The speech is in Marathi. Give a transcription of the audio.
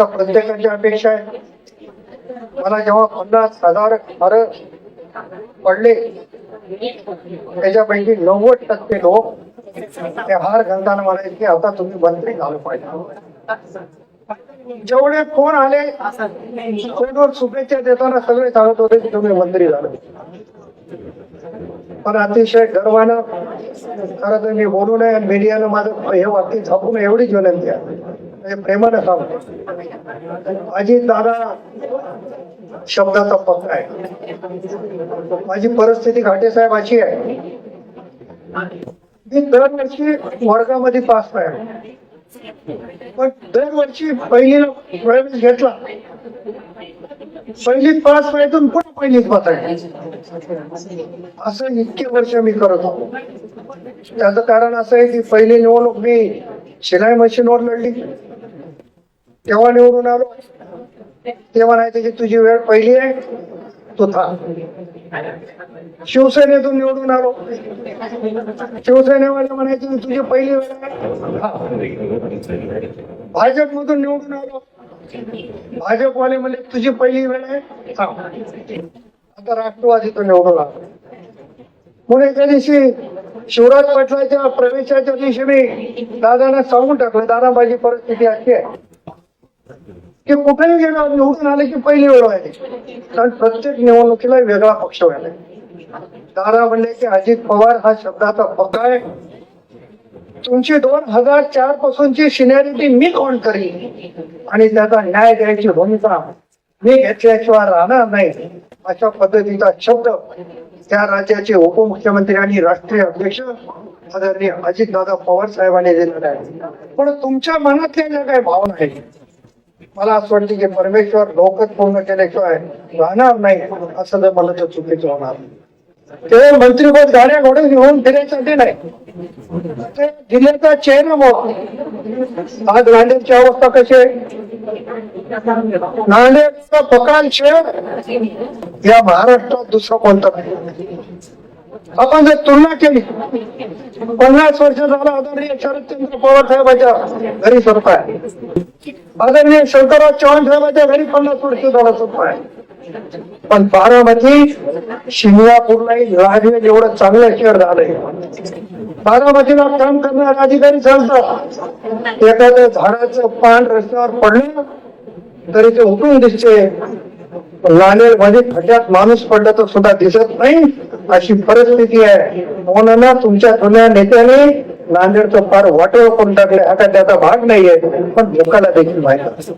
तर प्रत्येकाची अपेक्षा आहे. मला जेव्हा पन्नास हजार घर पडले त्याच्यापैकी नव्वद टक्के लोक ते हार घालताना म्हणायचे की आता तुम्ही मंत्री झालं पाहिजे. जेवढे फोन आले फोनवर शुभेच्छा देताना सगळे सांगत होते की तुम्ही मंत्री झालो पण अतिशय गर्वानं खरं तर मी बोलू नये मीडियानं माझं हे वाक्य झापून एवढीच विनंती आहे. प्रेमाने सांगतो. अजित दादा शब्दाचा पक्का आहे. माझी परिस्थिती घाटे साहेब अशी आहे. मी दरवर्षी वर्गामध्ये पास आहे. पण दरवर्षी पहिलीला प्रवेश घेतला. पहिलीत पास व्हायतून पण पहिलीत पास आहे. असं इतके वर्ष मी करत होतो. त्याचं कारण असं आहे की पहिली निवडणूक मी शिलाई मशीनवर लढली. तेव्हा निवडून आलो. ते म्हणायचे की तुझी वेळ पहिली आहे तू थांब. शिवसेनेतून निवडून आलो. शिवसेनेवाले म्हणायचे की तुझी पहिली वेळ आहे. भाजपमधून निवडून आलो. भाजपवाले म्हणजे तुझी पहिली वेळ आहे थांब. आता राष्ट्रवादीतून निवडून आलो. म्हणून एका दिवशी शिवराज पाटलाच्या प्रवेशाच्या दिवशी मी दादांना सांगून टाकलं दादा माझी परिस्थिती अशी आहे. की कुठेही गेलो निवडून आले की पहिली वेळ व्हायची कारण प्रत्येक निवडणुकीला वेगळा पक्ष व्हायला दादा म्हणले की अजित पवार हा शब्दाचा पक्का आहे. तुमची दोन हजार चार पासूनची सिनियरिटी मी कोण करीन आणि त्याचा न्याय द्यायची भूमिका मी घेतल्याशिवाय राहणार नाही. अशा पद्धतीचा शब्द त्या राज्याचे उपमुख्यमंत्री आणि राष्ट्रीय अध्यक्ष आदरणीय अजितदादा पवार साहेबांनी दिलेला आहे. पण तुमच्या मनातल्या ज्या काही भावना आहेत मला असं वाटतं की परमेश्वर लोकच पूर्ण केल्याशिवाय राहणार नाही असं जर मला तर चुकीचं होणार. ते मंत्रीपद गाड्या घोडे घेऊन फिरायसाठी नाही. ते जिल्ह्याचा चेहरा मग आज नांदेडची अवस्था कशी आहे? नांदेडचा पकाल शहर या महाराष्ट्रात दुसरं कोणतं नाही? आपण जर तुलना केली पन्नास वर्ष झालं आदरणीय शरदचंद्र पवार साहेबांच्या घरी सरकार आदरणीय शंकरराव चव्हाण साहेबांच्या घरी पन्नास वर्ष झाला स्वरूप आहे पण बारामती शिंगणापूरलाही राजवेल एवढं चांगलं शहर झालंय. बारामतीला काम करणारे अधिकारी सांगतात एखाद्या झाडाचं पान रस्त्यावर पडलं तरी ते उठून दिसते. नांदेडमध्ये म्हणजे खड्ड्यात माणूस पडला तर सुद्धा दिसत नाही अशी परिस्थिती आहे. म्हणून तुमच्या जुन्या नेत्याने नांदेडचं फार वाटेवर करून टाकले हा काय त्याचा भाग नाहीये पण लोकांना देखील माहीत